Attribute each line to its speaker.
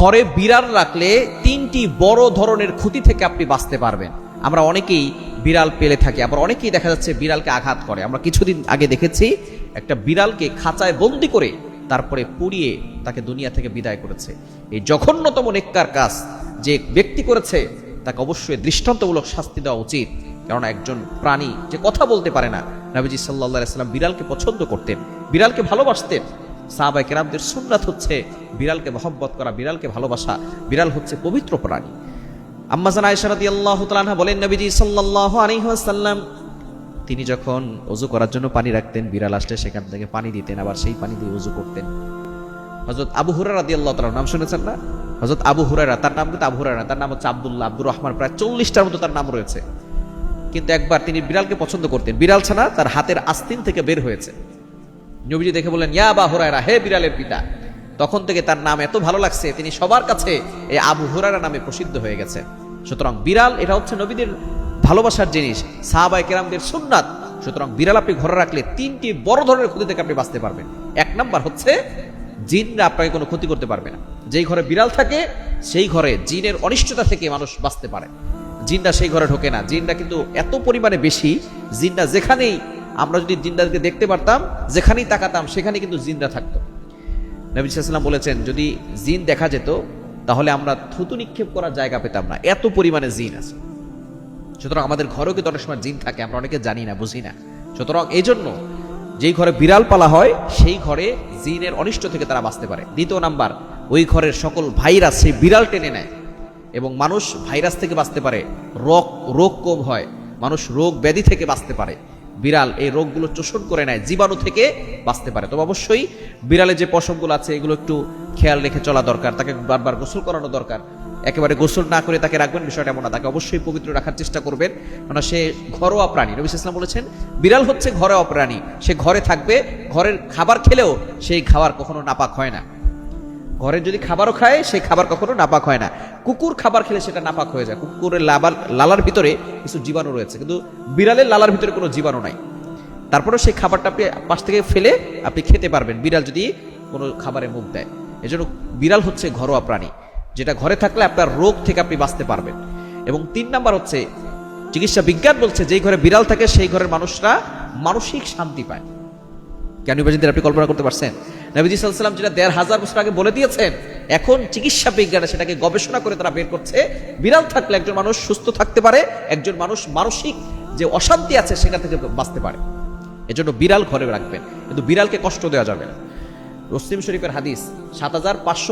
Speaker 1: ঘরে বিড়াল রাখলে তিনটি বড় ধরনের ক্ষতি থেকে আপনি বাঁচতে পারবেন। আমরা অনেকেই বিড়াল পেলে থাকি, আবার অনেকেই দেখা যাচ্ছে বিড়ালকে আঘাত করে। আমরা কিছুদিন আগে দেখেছি, একটা বিড়ালকে খাঁচায় বন্দি করে তারপরে পুড়িয়ে তাকে দুনিয়া থেকে বিদায় করেছে। এই জঘন্যতম নেককার কাজ যে ব্যক্তি করেছে, তাকে অবশ্যই দৃষ্টান্তমূলক শাস্তি দেওয়া উচিত। কারণ একজন প্রাণী যে কথা বলতে পারে না। নবীজি সাল্লাহ সাল্লাম বিড়ালকে পছন্দ করতেন, বিড়ালকে ভালোবাসতেন। সাহাবাই কেরামদের সুন্নাত হচ্ছে বিড়ালকে মহব্বত করা, বিড়ালকে ভালোবাসা। বিড়াল হচ্ছে পবিত্র প্রাণী। আম্মাজান আয়সারাদি আল্লাহ তালাহা বলেন, নবীজি সাল্লাহ আলহিহাসাল্লাম তিনি যখন অজু করার জন্য পানি রাখতেন, বিড়াল আসলে সেখান থেকে পানি দিতেন, আবার সেই পানি দিয়ে অজু করতেন। হজরত আবু হুরার রাদি আল্লাহ তালার নাম শুনেছেন না? হজরত আবু হুরারা তার নাম কিন্তু আবু হুরারা তার নাম হচ্ছে আব্দুল্লাহ, আব্দুর রহমান, প্রায় চল্লিশটার মতো তার নাম রয়েছে। কিন্তু একবার তিনি বিড়ালকে পছন্দ করতেন। বিড়াল ছাড়া তার হাতের আস্তিন থেকে বের হয়েছে। নবীজি দেখে বললেন, ইয়া বা হুরায়রা, হে বিড়ালের পিতা, তখন থেকে তার নাম এত ভালো লাগছে, তিনি সবার কাছে এই আবু হুরায়রা নামে প্রসিদ্ধ হয়ে গেছে। সুতরাং বিড়াল, এটা হচ্ছে নবীদের ভালোবাসার জিনিস সাহাবাই কেরামদের সুন্নাত। সুতরাং বিড়াল আপনি ঘরে রাখলে তিনটি বড় ধরনের ক্ষতি থেকে আপনি বাঁচতে পারবেন। এক নাম্বার হচ্ছে, জিনরা আপনাকে কোনো ক্ষতি করতে পারবে না। যেই ঘরে বিড়াল থাকে, সেই ঘরে জিনের অনিষ্টতা থেকে মানুষ বাঁচতে পারে। জিনরা সেই ঘরে ঢোকে না। জিনরা কিন্তু এত পরিমাণে বেশি, জিনরা যেখানেই আমরা যদি জিনদাকে দেখতে পারতাম, যেখানেই তাকাতাম সেখানে কিন্তু জিন্দা থাকতো। নবী বলেছেন, যদি জিন দেখা যেত, তাহলে আমরা থুতু নিক্ষেপ করার জায়গা পেতাম না। এত পরিমাণে জিন আছে। সুতরাং আমাদের ঘরেও কিন্তু অনেক সময় জিন থাকে, আমরা অনেকে জানি না, বুঝি না। সুতরাং এই জন্য যেই ঘরে বিড়াল পালা হয়, সেই ঘরে জিনের অনিষ্ট থেকে তারা বাঁচতে পারে। দ্বিতীয় নাম্বার, ওই ঘরের সকল ভাইরাস সেই বিড়াল টেনে নেয় এবং মানুষ ভাইরাস থেকে বাঁচতে পারে। রোগ রোগ কম হয়, মানুষ রোগ ব্যাধি থেকে বাঁচতে পারে। বিড়াল এই রোগগুলো চোষণ করে নেয়, জীবাণু থেকে বাঁচতে পারে। তবে অবশ্যই বিড়ালের যে পশমগুলো আছে, এগুলো একটু খেয়াল রেখে চলা দরকার, তাকে বারবার গোসল করানো দরকার। একেবারে গোসল না করে তাকে রাখবেন, বিষয়টা এমন না। তাকে অবশ্যই পবিত্র রাখার চেষ্টা করবেন মানে সে ঘরোয়া প্রাণী। নবী ইসলাম বলেছেন, বিড়াল হচ্ছে ঘরোয়া প্রাণী। সে ঘরে থাকবে, ঘরের খাবার খেলেও সেই খাবার কখনো নাপাক হয় না। ঘরে যদি খাবারও খায় সেই খাবার কখনো নাপাক হয় না। কুকুর খাবার খেলে সেটা নাপাক হয়ে যায়। কুকুরের লাবার লালার ভিতরে কিছু জীবাণু রয়েছে। কিন্তু বিড়ালের লালার ভিতরে কোনো জীবাণু নাই। তারপরে সেই খাবারটা আপনি পাশ থেকে ফেলে আপনি খেতে পারবেন। বিড়াল যদি কোনো খাবারে মুখ দেয়। এজন্য বিড়াল হচ্ছে ঘরোয়া প্রাণী। যেটা ঘরে থাকলে আপনার রোগ থেকে আপনি বাঁচতে পারবেন। এবং তিন নাম্বার হচ্ছে, চিকিৎসা বিজ্ঞান বলছে, যেই ঘরে বিড়াল থাকে, সেই ঘরের মানুষরা মানসিক শান্তি পায়। কেন ইমার্জেন্সি আপনি কল্পনা করতে পারছেন? নবীজি সাল্লাম যেটা দেড় হাজার বছর আগে বলে দিয়েছেন, এখন চিকিৎসা বিজ্ঞানে সেটাকে গবেষণা করে তারা বের করছে। বিড়াল থাকলে একজন মানুষ সুস্থ থাকতে পারে, একজন মানুষ মানসিক যে অশান্তি আছে সেটা থেকে বাঁচতে পারে। এজন্য বিড়াল ঘরে রাখবেন, কিন্তু বিড়ালকে কষ্ট দেওয়া যাবে না। মুসলিম শরীফের হাদিস সাত হাজার পাঁচশো